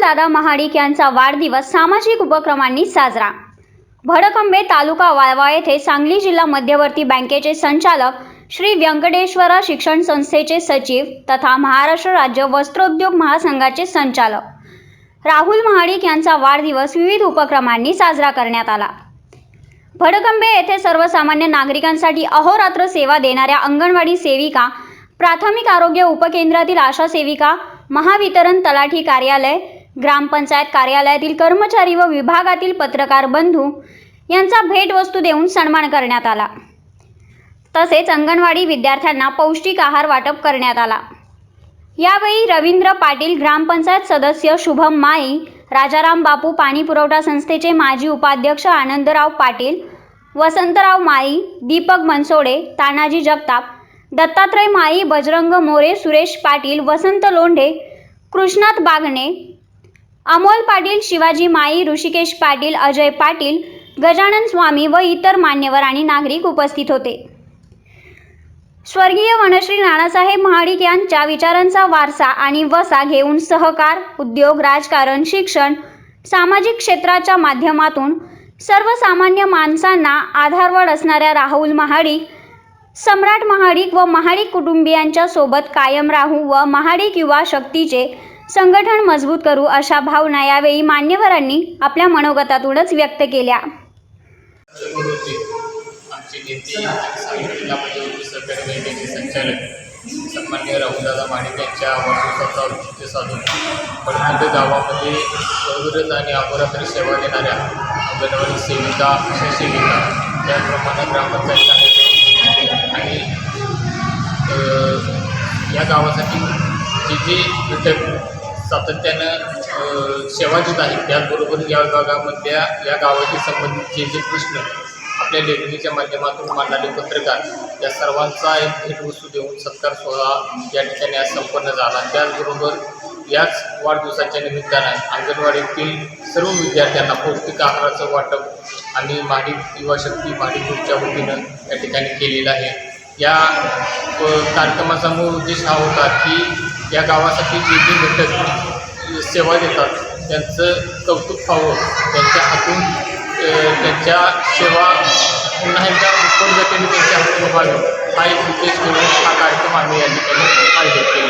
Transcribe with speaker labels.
Speaker 1: दादा महाडिक यांचा वाढदिवस सामाजिक उपक्रमांनी साजरा. भडकंबे तालुका वाळवा येथे सांगली जिल्हा मध्यवर्ती बँकेचे संचालक श्री व्यंकटेश्वरा शिक्षण संस्थेचे सचिव तथा महाराष्ट्र राज्य वस्त्रोद्योग महासंघाचे संचालक. राहुल महाडिक यांचा वाढदिवस विविध उपक्रमांनी साजरा करण्यात आला. भडकंबे येथे सर्वसामान्य नागरिकांसाठी अहोरात्र सेवा देणाऱ्या अंगणवाडी सेविका प्राथमिक आरोग्य उपकेंद्रातील आशा सेविका महावितरण तलाठी कार्यालय ग्रामपंचायत कार्यालयातील कर्मचारी व विभागातील पत्रकार बंधू यांचा भेटवस्तू देऊन सन्मान करण्यात आला. तसेच अंगणवाडी विद्यार्थ्यांना पौष्टिक आहार वाटप करण्यात आला. यावेळी रवींद्र पाटील ग्रामपंचायत सदस्य शुभम माई राजाराम बापू पाणी पुरवठा संस्थेचे माजी उपाध्यक्ष आनंदराव पाटील वसंतराव माई दीपक मनसोडे तानाजी जगताप दत्तात्रय माई बजरंग मोरे सुरेश पाटील वसंत लोंढे कृष्णात बागणे अमोल पाटील शिवाजी माई ऋषिकेश पाटील अजय पाटील गजानन स्वामी व इतर मान्यवर आणि नागरिक उपस्थित होते. स्वर्गीय वनश्री नानासाहेब महाडिक यांच्या विचारांचा वारसा आणि वसा घेऊन सहकार उद्योग राजकारण शिक्षण सामाजिक क्षेत्राच्या माध्यमातून सर्वसामान्य माणसांना आधारवड असणाऱ्या राहुल महाडिक सम्राट महाडिक व महाडिक कुटुंबियांच्या सोबत कायम राहू व महाडिक युवा शक्तीचे संघटन मजबूत करू अशा भावना यावेळी मान्यवरांनी आपल्या मनोगतातूनच व्यक्त केल्या.
Speaker 2: होते आमचे नेते सांगली जिल्ह्यामध्ये होते सन्मान्य राहुलदादा माणिक यांच्या वाढदिवसाचा औचित्य साधून पडमंद गावामध्ये अविरत आणि अहोरात्री सेवा देणाऱ्या अंगणवाडी सेविका अशा सेविका त्याचप्रमाणे ग्रामपंचायत आणि या गावासाठी जे जे घटक सातत्यानं सेवा देत आहेत त्याचबरोबर या विभागामधल्या या गावाशी संबंधित जे प्रश्न आपल्या लेखणीच्या माध्यमातून मांडणारे पत्रकार या सर्वांचा एक भेटवस्तू देऊन सत्कार सोहळा या ठिकाणी आज संपन्न झाला. त्याचबरोबर याच वाढदिवसाच्या निमित्तानं अंगणवाडीतील सर्व विद्यार्थ्यांना पौष्टिक आहाराचं वाटप आणि माडी युवा शक्ती माडी ग्रुपच्या वतीनं या ठिकाणी केलेलं आहे. या कार्यक्रमाचा मूळ उद्देश हा होता की या गावासाठी जे जे घटक सेवा देतात त्यांचं कौतुक व्हावं. त्यांच्या हातून त्यांच्या सेवा पुन्हा एकदा उत्पन्न गतीने त्यांच्या हातून व्हावी. हा एक उद्देश घेऊन हा कार्यक्रम आम्ही या ठिकाणी आयोजित केला.